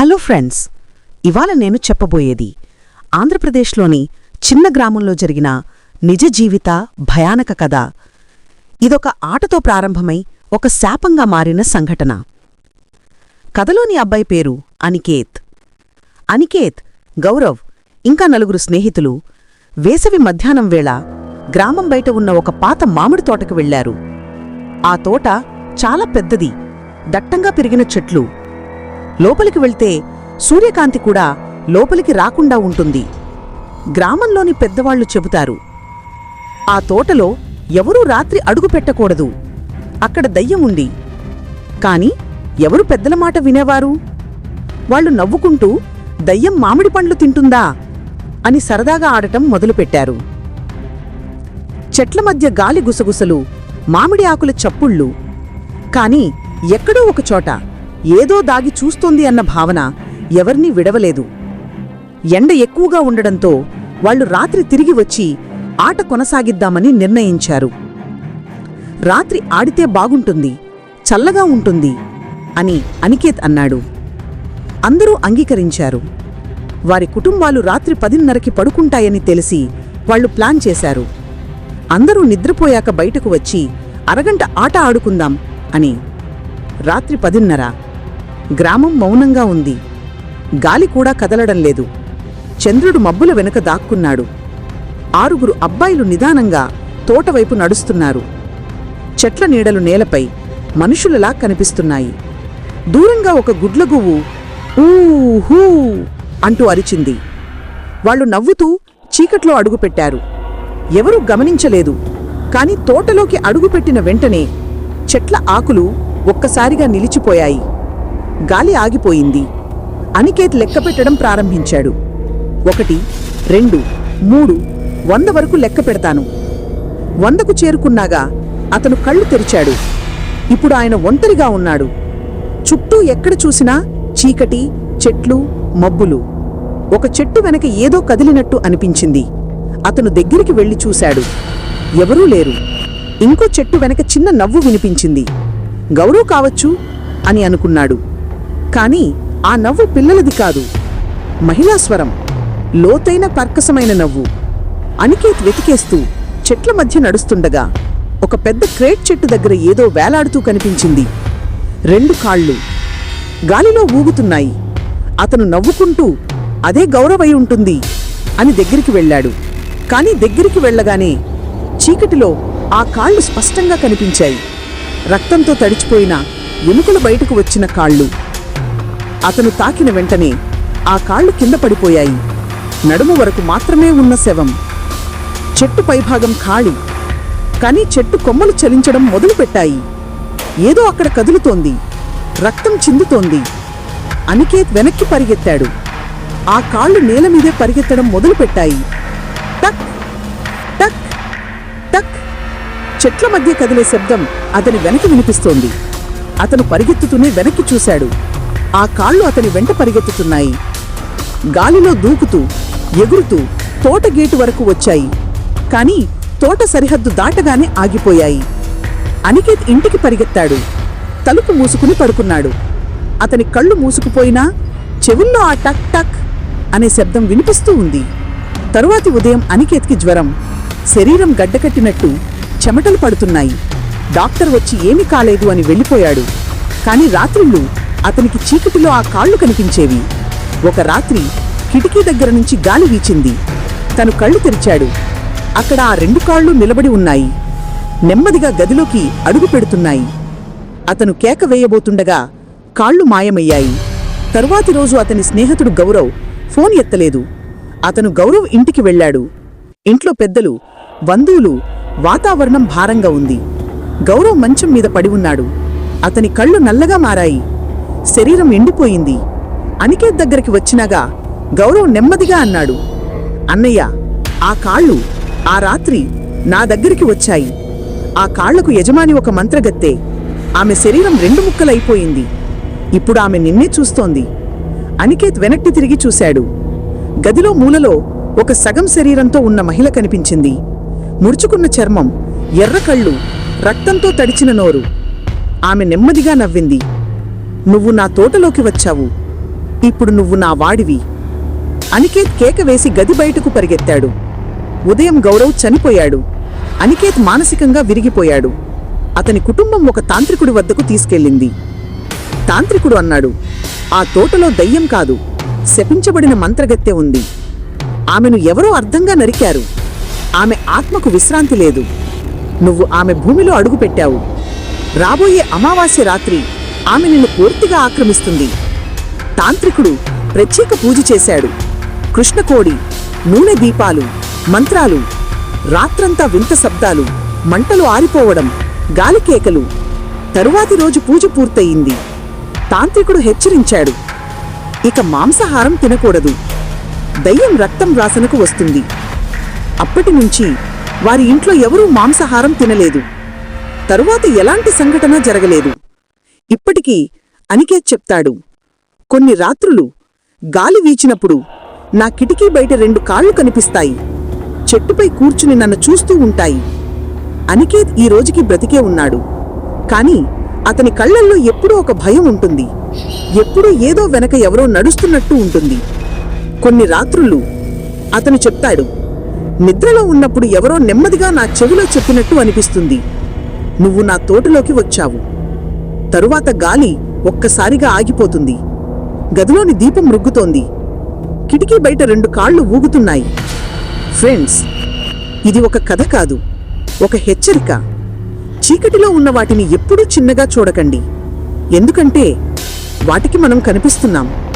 Hello friends ఇవాళ నేను చెప్పబోయేది ఆంధ్రప్రదేశ్లోని చిన్న గ్రామంలో జరిగిన నిజ జీవిత భయానక కథ. ఇదొక ఆటతో ప్రారంభమై ఒక శాపంగా మారిన సంఘటన. కథలోని అబ్బాయి పేరు అనికేత్. అనికేత్ గౌరవ్ ఇంకా నలుగురు స్నేహితులు వేసవి మధ్యాహ్నం వేళ గ్రామం బయట ఉన్న ఒక పాత మామిడి తోటకు వెళ్ళారు ఆ తోట చాలా పెద్దది దట్టంగా పెరిగిన చెట్లు లోపలికి వెళ్తే సూర్యకాంతి కూడా లోపలికి రాకుండా ఉంటుంది. గ్రామంలోని పెద్దవాళ్ళు చెబుతారు ఆ తోటలో ఎవరూ రాత్రి అడుగు పెట్టకూడదు. అక్కడ దయ్యం ఉంది. కాని ఎవరు పెద్దల మాట వినేవారు? వాళ్ళు నవ్వుకుంటూ దయ్యం మామిడి పండ్లు తింటుందా? అని సరదాగా ఆడటం మొదలుపెట్టారు. చెట్ల మధ్య గాలి గుసగుసలు మామిడి ఆకుల చప్పుళ్ళు. కాని ఎక్కడో ఒకచోట ఏదో దాగి చూస్తోంది అన్న భావన ఎవర్నీ విడవలేదు. ఎండ ఎక్కువగా ఉండడంతో వాళ్ళు రాత్రి తిరిగి వచ్చి ఆట కొనసాగిద్దామని నిర్ణయించారు. రాత్రి ఆడితే బాగుంటుంది చల్లగా ఉంటుంది అని అనికేత్ అన్నాడు. అందరూ అంగీకరించారు. వారి కుటుంబాలు రాత్రి పదిన్నరకి పడుకుంటాయని తెలిసి వాళ్ళు ప్లాన్ చేశారు. అందరూ నిద్రపోయాక బయటకు వచ్చి అరగంట ఆట ఆడుకుందాం అని. రాత్రి పదిన్నర గ్రామం మౌనంగా ఉంది. గాలి కూడా కదలడం లేదు. చంద్రుడు మబ్బుల వెనుక దాక్కున్నాడు. ఆరుగురు అబ్బాయిలు నిదానంగా తోటవైపు నడుస్తున్నారు. చెట్ల నీడలు నేలపై మనుషులలా కనిపిస్తున్నాయి. దూరంగా ఒక గుడ్లగువ్వు ఊహూ అంటూ అరిచింది. వాళ్ళు నవ్వుతూ చీకట్లో అడుగుపెట్టారు. ఎవరూ గమనించలేదు. కాని తోటలోకి అడుగుపెట్టిన వెంటనే చెట్ల ఆకులు ఒక్కసారిగా నిలిచిపోయాయి. గాలి ఆగిపోయింది. అనికేత్ లెక్కపెట్టడం ప్రారంభించాడు. ఒకటి రెండు మూడు వంద వరకు లెక్క పెడతాను. వందకు చేరుకున్నాగా అతను కళ్ళు తెరిచాడు. ఇప్పుడు ఆయన ఒంటరిగా ఉన్నాడు. చుట్టూ ఎక్కడ చూసినా చీకటి చెట్లు మబ్బులు. ఒక చెట్టు వెనక ఏదో కదిలినట్టు అనిపించింది. అతను దగ్గరికి వెళ్ళి చూశాడు. ఎవరూ లేరు. ఇంకో చెట్టు వెనక చిన్న నవ్వు వినిపించింది. గౌరవ్ కావచ్చు అని అనుకున్నాడు. కాని ఆ నవ్వు పిల్లలది కాదు. మహిళా స్వరం లోతైన కర్కసమైన నవ్వు. అనికేత్ వెతికేస్తూ చెట్ల మధ్య నడుస్తుండగా ఒక పెద్ద క్రేట్ చెట్టు దగ్గర ఏదో వేలాడుతూ కనిపించింది. రెండు కాళ్ళు గాలిలో ఊగుతున్నాయి. అతను నవ్వుకుంటూ అదే గౌరవై ఉంటుంది అని దగ్గరికి వెళ్ళాడు. కాని దగ్గరికి వెళ్ళగానే చీకటిలో ఆ కాళ్ళు స్పష్టంగా కనిపించాయి. రక్తంతో తడిచిపోయిన ఎముకలు బయటకు వచ్చిన కాళ్ళు. అతను తాకిన వెంటనే ఆ కాళ్ళు కింద పడిపోయాయి. నడుము వరకు మాత్రమే ఉన్న శవం. చెట్టు పైభాగం ఖాళీ. కానీ చెట్టు కొమ్మలు చలించడం మొదలుపెట్టాయి. ఏదో అక్కడ కదులుతోంది. రక్తం చిందుతోంది. అనికేత్ వెనక్కి పరిగెత్తాడు. ఆ కాళ్ళు నేల మీదే పరిగెత్తడం మొదలుపెట్టాయి. టక్! టక్! టక్! చెట్ల మధ్య కదిలే శబ్దం అతని వెనక్కి వినిపిస్తోంది. అతను పరిగెత్తుతూనే వెనక్కి చూశాడు. ఆ కాళ్ళు అతని వెంట పరిగెత్తుతున్నాయి. గాలిలో దూకుతూ ఎగురుతూ తోట గేటు వరకు వచ్చాయి. కాని తోట సరిహద్దు దాటగానే ఆగిపోయాయి. అనికేత్ ఇంటికి పరిగెత్తాడు. తలుపు మూసుకుని పడుకున్నాడు. అతని కళ్ళు మూసుకుపోయినా చెవుల్లో ఆ టక్ టక్ అనే శబ్దం వినిపిస్తూ ఉంది. తరువాతి ఉదయం అనికేత్కి జ్వరం. శరీరం గడ్డకట్టినట్టు చెమటలు పడుతున్నాయి. డాక్టర్ వచ్చి ఏమీ కాలేదు అని వెళ్ళిపోయాడు. కాని రాత్రిళ్ళు అతనికి చీకటిలో ఆ కాళ్ళు కనిపించేవి. ఒక రాత్రి కిటికీ దగ్గర నుంచి గాలి వీచింది. తను కళ్ళు తెరిచాడు. అక్కడ ఆ రెండు కాళ్ళు నిలబడి ఉన్నాయి. నెమ్మదిగా గదిలోకి అడుగు పెడుతున్నాయి. అతను కేక వేయబోతుండగా కాళ్ళు మాయమయ్యాయి. తరువాతి రోజు అతని స్నేహితుడు గౌరవ్ ఫోన్ ఎత్తలేదు. అతను గౌరవ్ ఇంటికి వెళ్ళాడు. ఇంట్లో పెద్దలు బంధువులు వాతావరణం భారంగా ఉంది. గౌరవ్ మంచం మీద పడి ఉన్నాడు. అతని కళ్ళు నల్లగా మారాయి. శరీరం ఎండిపోయింది. అనికేత్ దగ్గరికి వచ్చినాగా గౌరవ్ నెమ్మదిగా అన్నాడు అన్నయ్య ఆ కాళ్ళు ఆ రాత్రి నా దగ్గరికి వచ్చాయి. ఆ కాళ్ళకు యజమాని ఒక మంత్రగత్తె. ఆమె శరీరం రెండు ముక్కలైపోయింది. ఇప్పుడు ఆమె నిన్నే చూస్తోంది. అనికేత్ వెనక్కి తిరిగి చూశాడు. గదిలో మూలలో ఒక సగం శరీరంతో ఉన్న మహిళ కనిపించింది. ముడుచుకున్న చర్మం ఎర్ర కళ్ళు రక్తంతో తడిచిన నోరు. ఆమె నెమ్మదిగా నవ్వింది. నువ్వు నా తోటలోకి వచ్చావు. ఇప్పుడు నువ్వు నా వాడివి. అనికేత్ కేక వేసి గది బయటకు పరిగెత్తాడు. ఉదయం గౌరవ్ చనిపోయాడు. అనికేత్ మానసికంగా విరిగిపోయాడు. అతని కుటుంబం ఒక తాంత్రికుడి వద్దకు తీసుకెళ్ళింది. తాంత్రికుడు అన్నాడు ఆ తోటలో దయ్యం కాదు. శపించబడిన మంత్రగత్తె ఉంది. ఆమెను ఎవరో అర్థంగా నరికారు. ఆమె ఆత్మకు విశ్రాంతి లేదు. నువ్వు ఆమె భూమిలో అడుగుపెట్టావు. రాబోయే అమావాస్య రాత్రి ఆమె నిన్ను పూర్తిగా ఆక్రమిస్తుంది. తాంత్రికుడు ప్రత్యేక పూజ చేశాడు. కృష్ణకోడి నూనె దీపాలు మంత్రాలు రాత్రంతా వింత శబ్దాలు మంటలు ఆరిపోవడం గాలికేకలు. తరువాతి రోజు పూజ పూర్తయింది. తాంత్రికుడు హెచ్చరించాడు. ఇక మాంసాహారం తినకూడదు. దయ్యం రక్తం రాసనకు వస్తుంది. అప్పటి నుంచి వారి ఇంట్లో ఎవరూ మాంసాహారం తినలేదు. తరువాత ఎలాంటి సంఘటన జరగలేదు. ఇప్పటికీ అనికేత్ చెప్తాడు కొన్ని రాత్రులు గాలి వీచినప్పుడు నా కిటికీ బయట రెండు కాళ్ళు కనిపిస్తాయి. చెట్టుపై కూర్చుని నన్ను చూస్తూ ఉంటాయి. అనికేత్ ఈ రోజుకి బ్రతికే ఉన్నాడు. కాని అతని కళ్ళల్లో ఎప్పుడూ ఒక భయం ఉంటుంది. ఎప్పుడూ ఏదో వెనక ఎవరో నడుస్తున్నట్టు ఉంటుంది. కొన్ని రాత్రులు అతను చెప్తాడు నిద్రలో ఉన్నప్పుడు ఎవరో నెమ్మదిగా నా చెవిలో చెప్పినట్టు అనిపిస్తుంది. నువ్వు నా తోటలోకి వచ్చావు. తరువాత గాలి ఒక్కసారిగా ఆగిపోతుంది. గదిలోని దీపం మృగ్గుతోంది కిటికీ బయట రెండు కాళ్ళు ఊగుతున్నాయి. ఫ్రెండ్స్ ఇది ఒక కథ కాదు. ఒక హెచ్చరిక. చీకటిలో ఉన్న వాటిని ఎప్పుడూ చిన్నగా చూడకండి. ఎందుకంటే వాటికి మనం కనిపిస్తున్నాం.